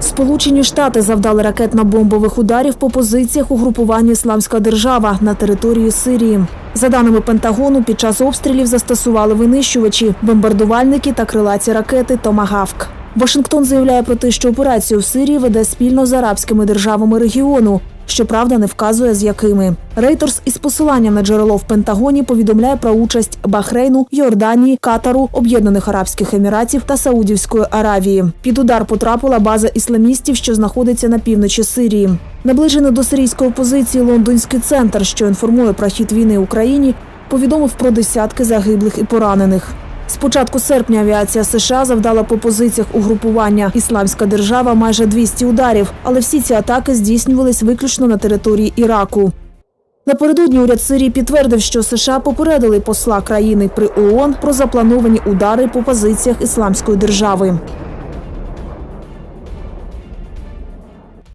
Сполучені Штати завдали ракетно-бомбових ударів по позиціях угрупування Ісламська держава на території Сирії. За даними Пентагону, під час обстрілів застосували винищувачі, бомбардувальники та крилаті ракети Томагавк. Вашингтон заявляє про те, що операцію в Сирії веде спільно з арабськими державами регіону. Щоправда, не вказує з якими. Рейтерс із посиланням на джерело в Пентагоні повідомляє про участь Бахрейну, Йорданії, Катару, Об'єднаних Арабських Еміратів та Саудівської Аравії. Під удар потрапила база ісламістів, що знаходиться на півночі Сирії. Наближений до сирійської опозиції лондонський центр, що інформує про хід війни Україні, повідомив про десятки загиблих і поранених. З початку серпня авіація США завдала по позиціях угрупування Ісламська держава майже 200 ударів, але всі ці атаки здійснювались виключно на території Іраку. Напередодні уряд Сирії підтвердив, що США попередили посла країни при ООН про заплановані удари по позиціях Ісламської держави.